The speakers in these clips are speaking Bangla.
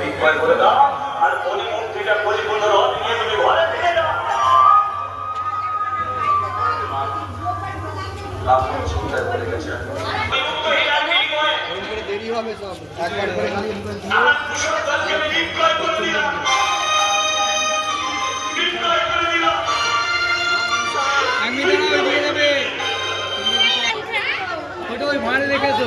বিক্রয় করে দাও আর পরিমূর্তিটা পরিপূর্ণ রথ নিয়ে তুমি ঘরে ফিরে যাও আপনার চিন্তায় পড়ে গেছে বিমুক্ত হীরার বিনিময়ে দেরি হবে সব একবার করে খালি আমার কুসংস্কারকে আমি বিক্রয় করে দিলাম বিক্রয় করে দিলাম আমি দাঁড়াও দিয়ে যাবে। ওটা ওই ভাঁড়ে রেখেছো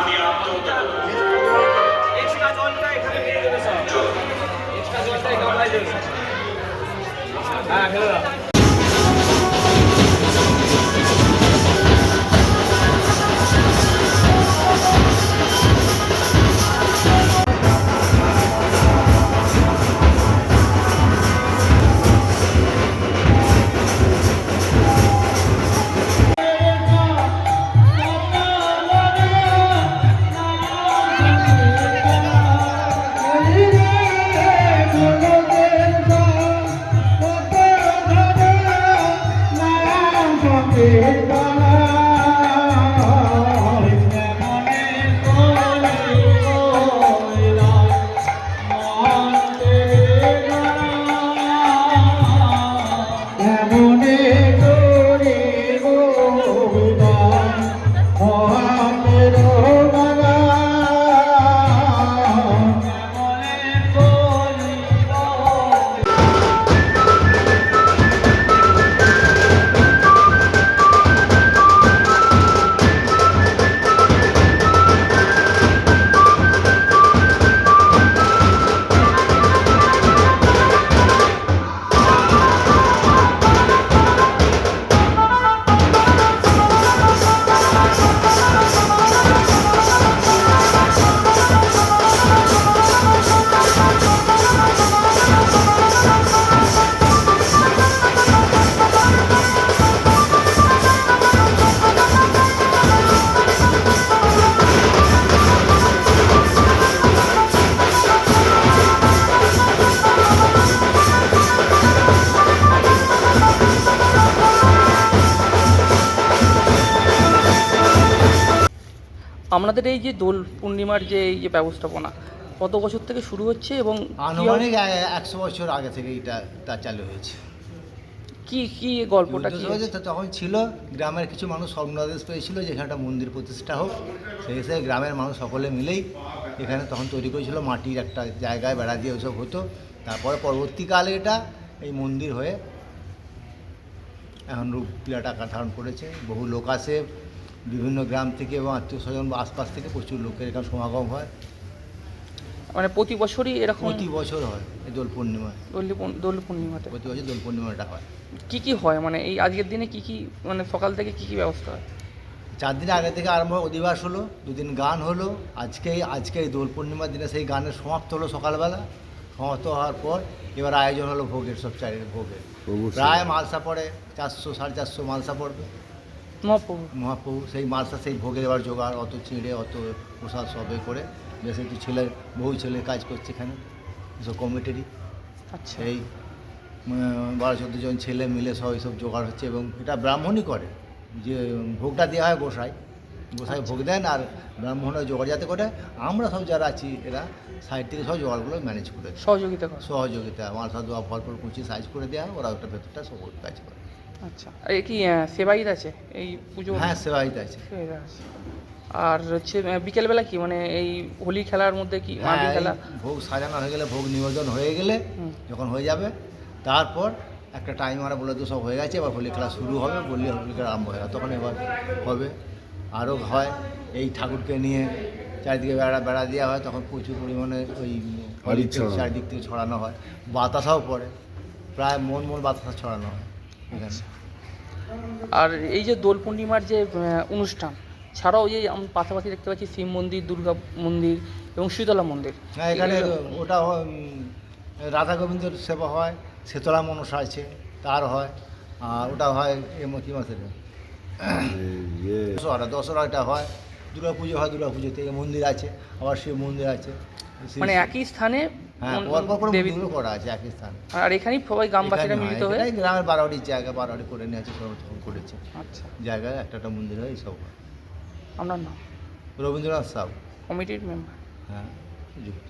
হ্যাঁ ফেলে আপনাদের এই যে দোল পূর্ণিমার যে এই যে ব্যবস্থাপনা কত বছর থেকে শুরু হচ্ছে এবং আনুমানিক একশো বছর আগে থেকে এটা তা চালু হয়েছে। কি কি গল্পটা কি? তখন ছিল গ্রামের কিছু মানুষ স্বপ্নাদেশ পেয়েছিল যে এখানে একটা মন্দির প্রতিষ্ঠা হোক সেই হিসেবে গ্রামের মানুষ সকলে মিলেই এখানে তখন তৈরি করেছিল মাটির একটা জায়গায় বেড়া দিয়ে ওসব হতো। তারপরে পরবর্তীকালে এটা এই মন্দির হয়ে এখন রূপ আকার ধারণ করেছে বহু লোক আসে বিভিন্ন গ্রাম থেকে এবং আত্মীয় স্বজন বা আশপাশ থেকে প্রচুর লোকের এখানে সমাগম হয়। মানে প্রতি বছরই এরকম প্রতি বছর হয় এই দোল পূর্ণিমায়। দোল দোল পূর্ণিমাতে? প্রতি বছর দোল পূর্ণিমাটা হয়। কি কি হয়? মানে এই আজকের দিনে কি কি মানে সকাল থেকে কি কি ব্যবস্থা হয়? চার দিন আগে থেকে আরম্ভ অধিবাস হলো দুদিন গান হলো আজকেই আজকে এই দোল পূর্ণিমার দিনে সেই গানের সমাপ্ত হলো সকালবেলা। সমাপ্ত হওয়ার পর এবার আয়োজন হলো ভোগের সব চারিদিকে ভোগের। প্রায় মালসা পড়ে চারশো সাড়ে চারশো মালসা পড়বে। মহাপ্রভু। মহাপ্রভু সেই মালসা সেই ভোগের দেওয়ার জোগাড় অত চিঁড়ে অত প্রসাদ সবে করে বেশ একটু ছেলে বহু ছেলে কাজ করছে এখানে সব কমিটিরই আচ্ছা। সেই উম, বারো চোদ্দ জন ছেলে মিলে সব এইসব জোগাড় হচ্ছে এবং এটা ব্রাহ্মণই করে। যে ভোগটা দেওয়া হয় গোসাই গোসাই ভোগ দেন আর ব্রাহ্মণরা জোগাড় যাতে করে আমরা সব যারা আছি এরা সাইড থেকে সব জোগাড়গুলো ম্যানেজ করে। সহযোগিতা সহযোগিতা মালসা দোয়া ফল ফল কুচি সাইজ করে দেওয়া হয় ওরা ওটা ভেতরটা সব কাজ করে। আচ্ছা। আর এ কি সেবাইত আছে? এই পুজো? হ্যাঁ সেবাইতে আছে। আর হচ্ছে বিকেলবেলা কি মানে এই হোলি খেলার মধ্যে কি হ্যাঁ মাটি খেলা? ভোগ সাজানো হয়ে গেলে ভোগ নিবেদন হয়ে গেলে যখন হয়ে যাবে তারপর একটা টাইম আমরা বলে তো সব হয়ে গেছে এবার হোলি খেলা শুরু হবে বললে হোলি খেলা আরম্ভ হয়ে গেল তখন এবার হবে। আরও হয় এই ঠাকুরকে নিয়ে চারিদিকে বেড়া বেড়া দেওয়া হয় তখন প্রচুর পরিমাণে ওই হোলি চারিদিক থেকে ছড়ানো হয়। বাতাসাও পড়ে প্রায় মন মন বাতাসা ছড়ানো হয়। আর এই যে দোল পূর্ণিমার যে অনুষ্ঠান ছাড়াও এই আমি পাশাপাশি দেখতে পাচ্ছি শিব মন্দির দুর্গা মন্দির এবং শীতলা মন্দির। হ্যাঁ এখানে ওটা হয়, রাধা গোবিন্দর সেবা হয় শীতলা মনসা আছে তার হয় আর ওটা হয় এ কি মাসে রে? দশহরা দশহরাটা হয় দুর্গা পুজো হয় দুর্গা পুজোতে এই মন্দির আছে আবার শিব মন্দির আছে। মানে একই স্থানে করে দেবী করা আছে একই স্থান। আর এখানেই সবাই গ্রামবাসীরা মিলিত হয়ে? গ্রামের বারোয়ারির জায়গা বারোয়ারি করে নিয়েছে করেছে। আচ্ছা। জায়গা একটা একটা মন্দির হয় এইসব হয়। আপনার নাম? রবীন্দ্রনাথ সাউ কমিটির মেম্বার। হ্যাঁ যুক্ত।